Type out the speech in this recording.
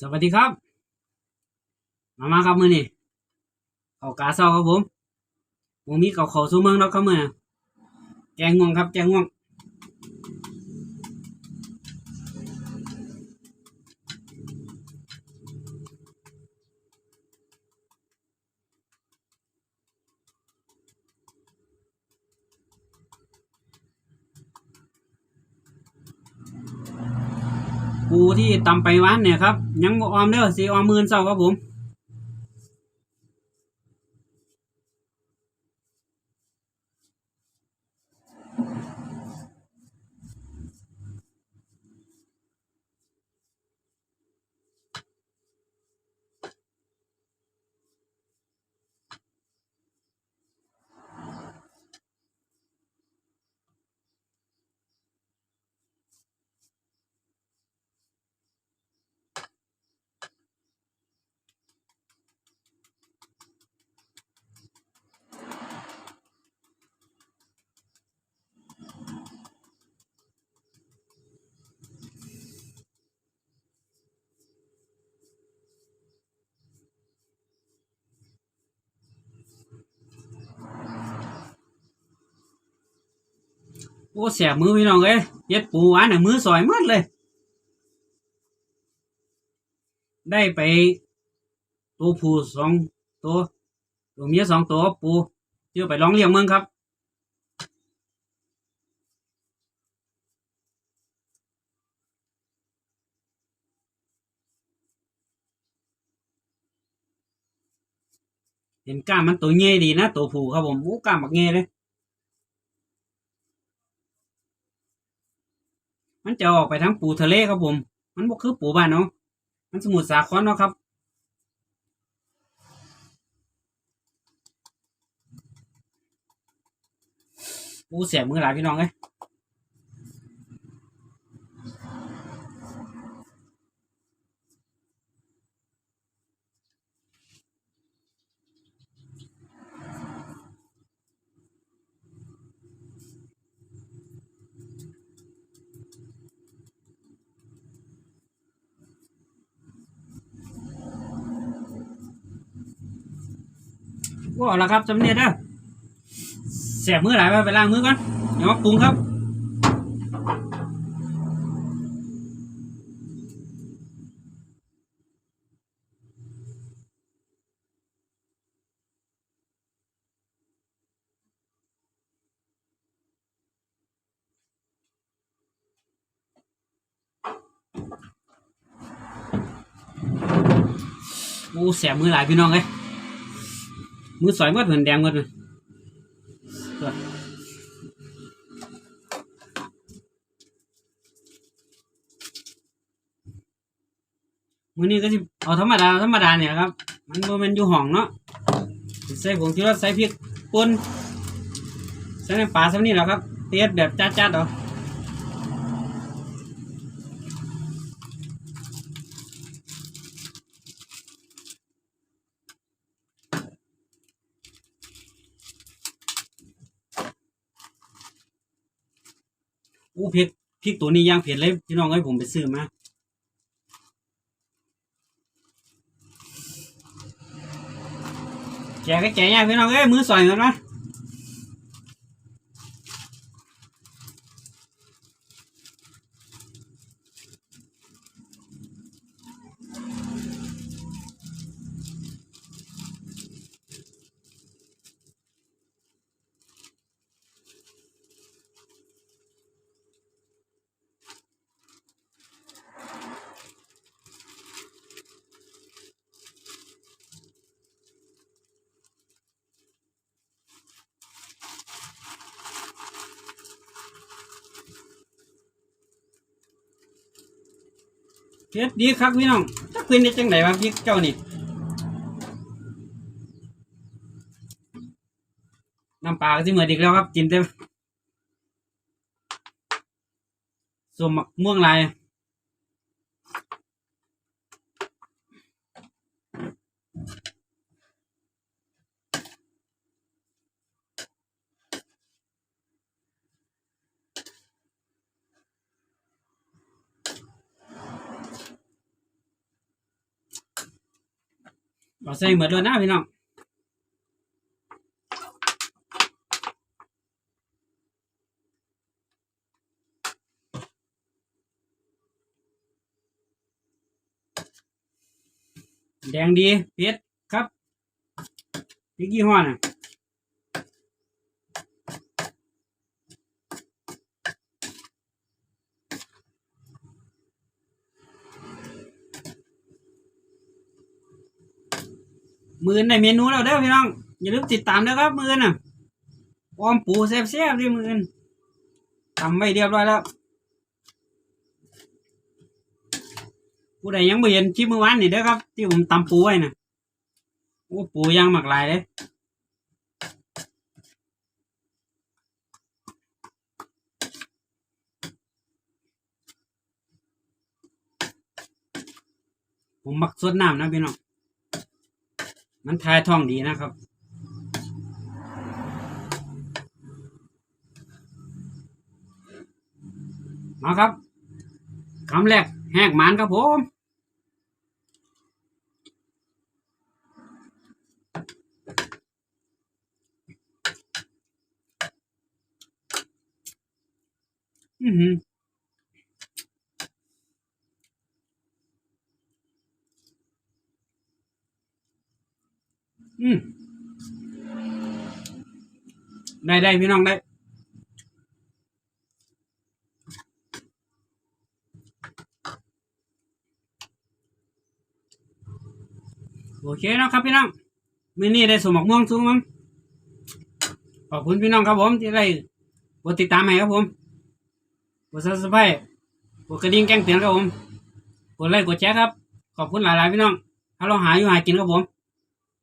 สวัสดีครับ มามาครับมือนี่เขากาเศร้าครับผมผมมีเขาเขาสู้เมืองแล้วครับมือแกงง่วงครับแกงง่วง กูที่ตำไปวันเนี่ยครับ ยังบ่ออมเด้อสีออมมื่นเศร้าครับผม โอ้แสบมือพี่น้องเอ้ยเย็ดปูหวานน่ะมือสอยหมดเลย ได้ไปตัวผู้สองตัวตัวเมียสองตัวปูเที่ยวไปร้องเลี้ยงเมืองครับเห็นกล้ามมันตัวเงี้ยดีนะตัวผู้ครับผมโอ้กล้ามบักเงี้ยเลย มันจะออกไปทั้งปูทะเลครับผม มันบ่คือปูบ้านเนาะมันสมุทรสาครเนาะครับ ปูเสียมือหลายพี่น้องเอ้ย ว่าเอาละครับจำเนียดเด้อเสียมือหลายไปไปล้างมือก่อนเดี๋ยวมาปรุงครับโอ้เสียมือหลายพี่น้องเอ้ย มือสอยหมดเหมือนแดงหมดเลยตัวมือนี้ก็จะเอาธรรมดาธรรมดาเนี่ยครับ มันบ่แมันอยู่ห้องเนาะใส่ผงชูรสใส่พริกป่นใส่น้ำปลาสักนี่แหละครับเตียดแบบจัดๆเอา อู้พริกพริกตัวนี้ย่างเผ็ดเลยพี่น้องให้ผมไปซื้อมาแกก็แกะยากพี่น้องเอ้ยมือสอยกันนะ เผ็ดดีครับพี่น้องจักเป็นได้จังไดวะพี่เจ้านี่น้ำปลาก็สิเหมือนอีกแล้วครับกินเต่สมมักม่วงลาย เอาใส่เหมือนเลยนะพี่น้องแดงดีเผ็ดครับพริกยี่ห้อน่ะ มือนในเมนูแล้วเด้อพี่น้อง อย่าลืมติดตามด้วยครับมือนน่ะออมปูแซ่บๆดิมือนทำไว้เรียบร้อยแล้ว ผู้ใดยังไม่เห็นคลิปเมื่อวานนี่เด้อครับ ที่ผมตำปูไว้น่ะโอ้ปูย่างหมักลายเลยผมมักสดน้ำนะพี่น้อง มันทายท้องดีนะครับ มาครับคำแรกแหกหมันครับผมอือหือ อืมได้ได้พี่น้องได้ โอเคนะครับพี่น้องมื้อนี้ได้สมหมกม่วงสูงมั้งขอบคุณพี่น้องครับผมที่ได้กดติดตามให้ครับผมกดซับสไครต์กดกระดิ่งแจ้งเตือนครับผมกดไลค์กดแชร์ครับ ขอบคุณหลายๆพี่น้องถ้าเราหาอยู่หากินครับผม